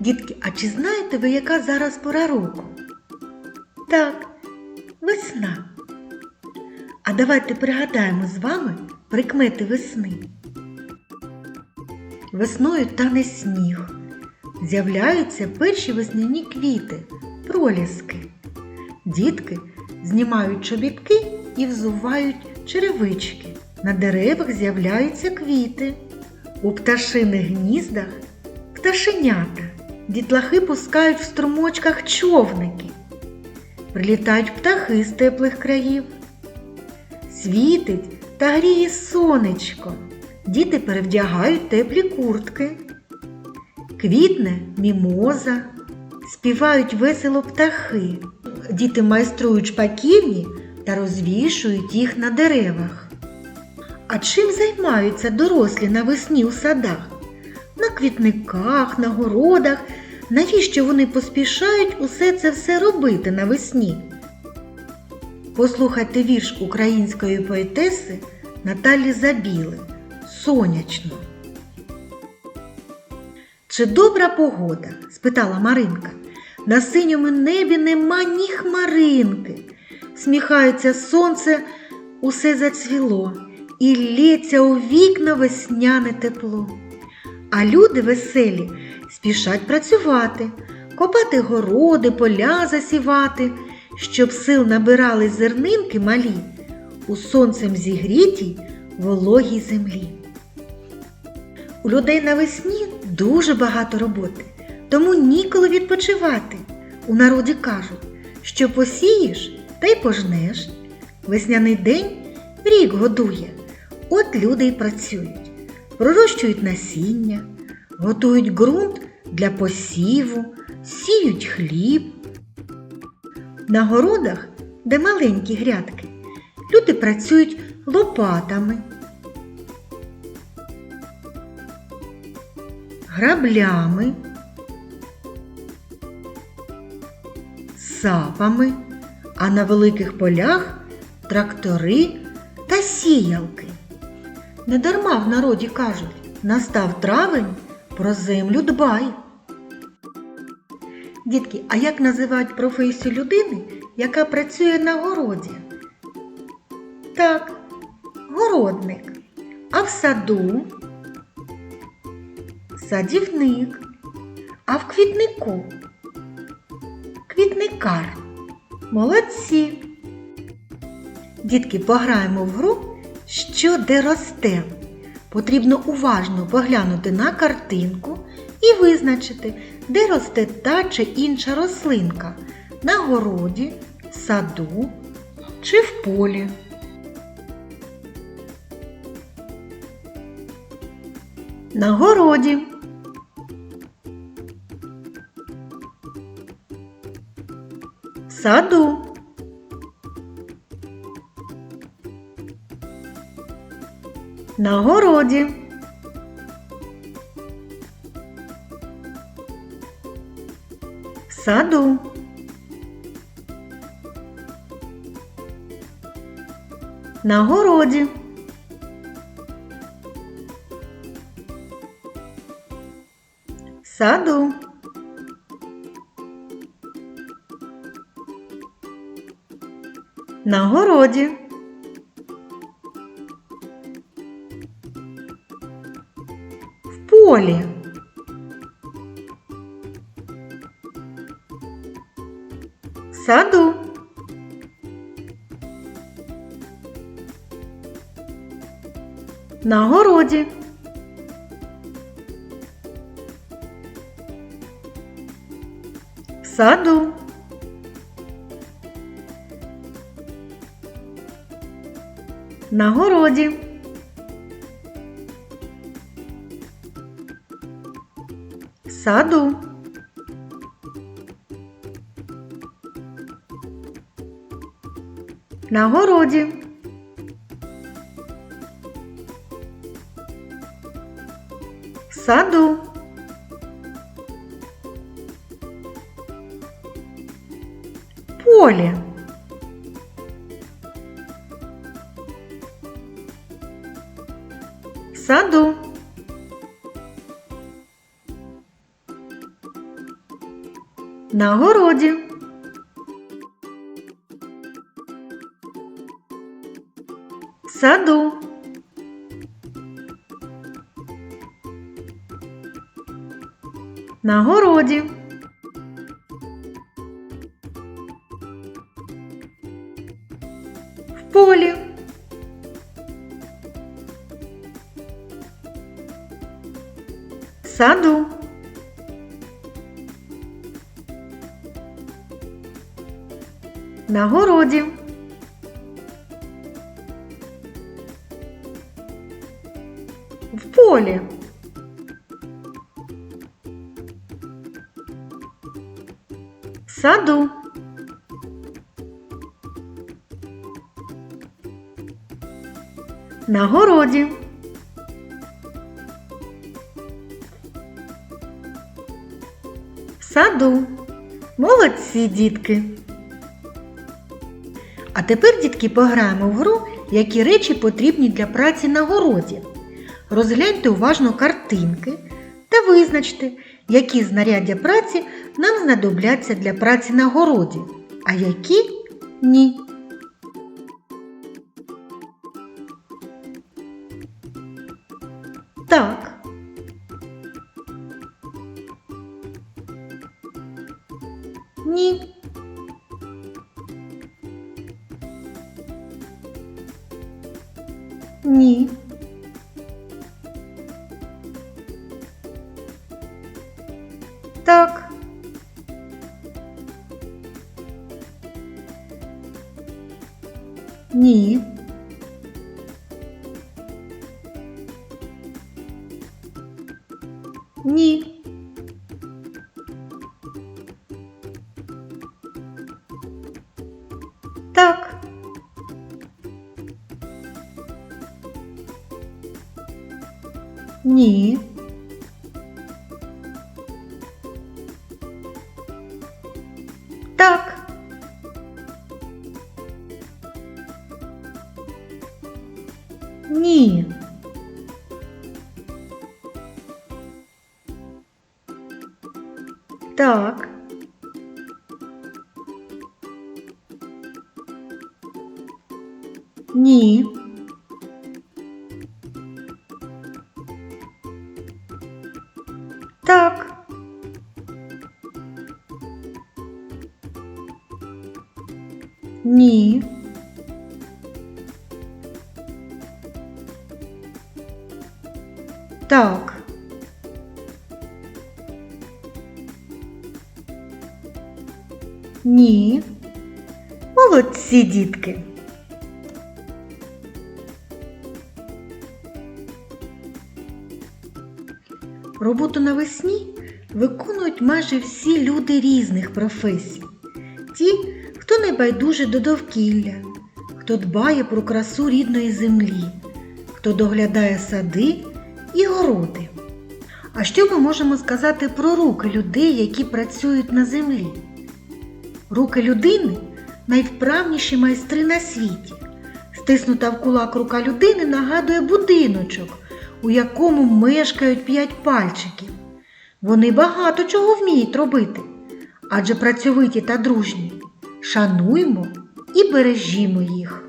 Дітки, а чи знаєте ви, яка зараз пора року? Так, весна. А давайте пригадаємо з вами прикмети весни. Весною тане сніг. З'являються перші весняні квіти, проліски. Дітки знімають чобітки і взувають черевички. На деревах з'являються квіти. У пташиних гніздах пташенята. Дітлахи пускають в струмочках човники. Прилітають птахи з теплих країв. Світить та гріє сонечко. Діти перевдягають теплі куртки. Квітне мімоза, співають весело птахи. Діти майструють шпаківні та розвішують їх на деревах. А чим займаються дорослі навесні у садах? На квітниках, на городах. Навіщо вони поспішають усе це все робити навесні? Послухайте вірш української поетеси Наталі Забіли Сонячно. Чи добра погода? спитала Маринка. На синьому небі нема ні хмаринки. Сміхається сонце, усе зацвіло, і лється у вікна весняне тепло. А люди веселі спішать працювати, копати городи, поля засівати, щоб сил набирали зернинки малі у сонцем зігрітій вологій землі. У людей навесні дуже багато роботи, тому ніколи відпочивати. У народі кажуть, що посієш та й пожнеш. Весняний день рік годує. От люди й працюють, пророщують насіння, готують ґрунт для посіву, сіють хліб. На городах, де маленькі грядки, люди працюють лопатами, граблями, сапами, а на великих полях трактори та сіялки. Недарма в народі кажуть, настав травень, про землю дбай. Дітки, а як називають професію людини, яка працює на городі? Так, городник. А в саду садівник. А в квітнику квітникар. Молодці. Дітки, пограємо в гру, що де росте. Потрібно уважно поглянути на картинку і визначити, де росте та чи інша рослинка на городі, саду чи в полі. На городі. Саду. На городі. Саду. На городі. Саду. На городі. В полі. Саду. На городі. В саду. На городі. В саду. На городі. В саду. Поле. В саду. На городі. Саду. На городі. В полі. Саду. На городі. Полі. Саду. На городі. В саду. Молодці, дітки. А тепер, дітки, пограємо в гру, які речі потрібні для праці на городі. Розгляньте уважно картинки та визначте, які знаряддя праці нам знадобляться для праці на городі, а які ні. Так. Ні. Ні. Ні. Ні. Так. Ні. Так. Ні. Так. Ні. Ні. Молодці, дітки. Роботу навесні виконують майже всі люди різних професій. Ті, хто не байдуже до довкілля, хто дбає про красу рідної землі, хто доглядає сади і городи. А що ми можемо сказати про руки людей, які працюють на землі? Руки людини найвправніші майстри на світі. Стиснута в кулак рука людини нагадує будиночок, у якому мешкають п'ять пальчиків. Вони багато чого вміють робити, адже працьовиті та дружні. Шануймо і бережімо їх.